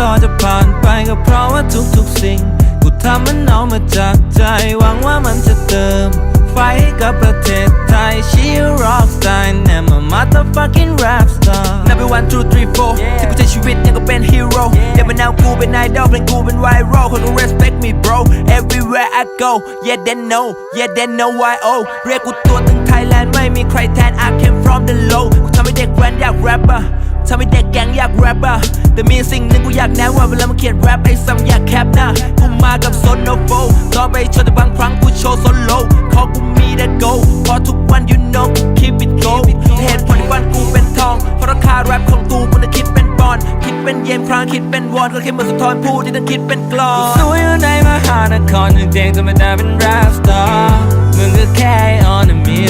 ยวมันก็จะผ่านไปก็เพราะว่าทุกๆสิ่ง กูทำมันเอามาจากใจ หวังว่ามันจะเติม ไฟให้กับประเทศไทย She a rock star and I'm a motherfucking rap star Number one two three four ที่กูใช้ชีวิตยังก็เป็นฮีโร่เดี๋ยวมานาวกูเป็นไอดอลเพลงกูเป็นไวรัลคนก็ respect me bro everywhere I go yeah they know yeah they know why oh เรียกกูตัวตึงไทยแลนด์ไม่มีใครแทน I came from the low กูทำให้เด็กแว้นอยากแรปอะทำให้เด็กแก๊งอยากแรปอะ แต่มีสิ่งหนึ่งกูอยากแนะว่าเวลามาเขียนแรปให้ซ้ำอยากแคปนะกูมากับโซโนโฟต่อไปโชว์แต่บางครั้งกูโชว์โซโล่ขอกูมีแต่ go พอทุกวัน you know กู keep it go เหตุผลที่วันกูเป็นทอง เพราะราคาแรปของตูมันคิดเป็นปอนด์คิดเป็นเยนครั้งคิดเป็นวอน ก็แค่เหมือนสุนทรภู่ที่ต้องคิดเป็นกลอนสวยอยู่ในมหานครจริงๆจะไม่ได้เป็นแรปสตาร์มึงก็แค่ออนมีอ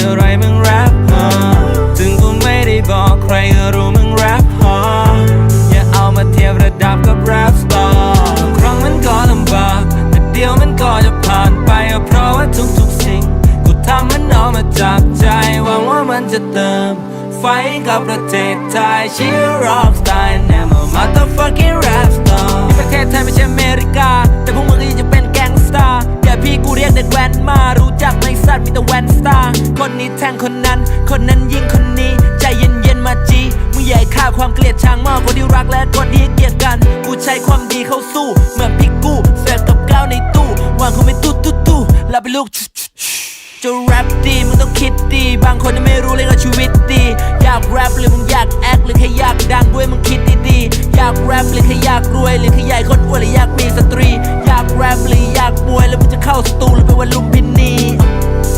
จะเติม ไฟกับประเทศไทย She a rock star and I'm a motherfucking rap star ที่ประเทศไทยไม่ใช่อเมริกา แต่พวกมึงก็ยังจะเป็นแก๊งสตาร์อย่าพี่กูเรียกเด็กแว้นมารู้จักไหมสัตว์มีแต่แว้นสตาร์คนนี้แทงคนนั้น คนนั้นยิงคนนี้ใจเย็นๆมาจีมึงใหญ่ฆ่าความเกลียดชังมากคนที่รักและคนที่เกลียดกัน กูใช้ความดีเข้าสู้เหมือนพี่กูเสือกกับก้าวในตู้วางเขาไม่ตู้ตู้ตู้แล้วไปลูก จะแรปดีมึงต้องคิดดี บางคนยังไม่รู้เลยว่าชีวิตดี อยากแรปหรือมึงอยากแอคหรือแค่อยากดังด้วยมึงคิดดีๆ อยากแรปหรือแค่อยากรวย หรือแค่ใหญ่คนอ้วนหรืออยากมีสตรี อยากแรปหรืออยากมวยแล้วมึงจะเข้าสตูหรือเป็นวันลุมพินี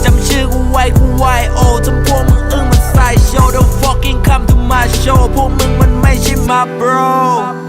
จำชื่อกูไว้กูไวโอจำพวกมึงอึ้งมันใส่โชว์ Don't fucking come to my show พวกมึงมันไม่ใช่มา bro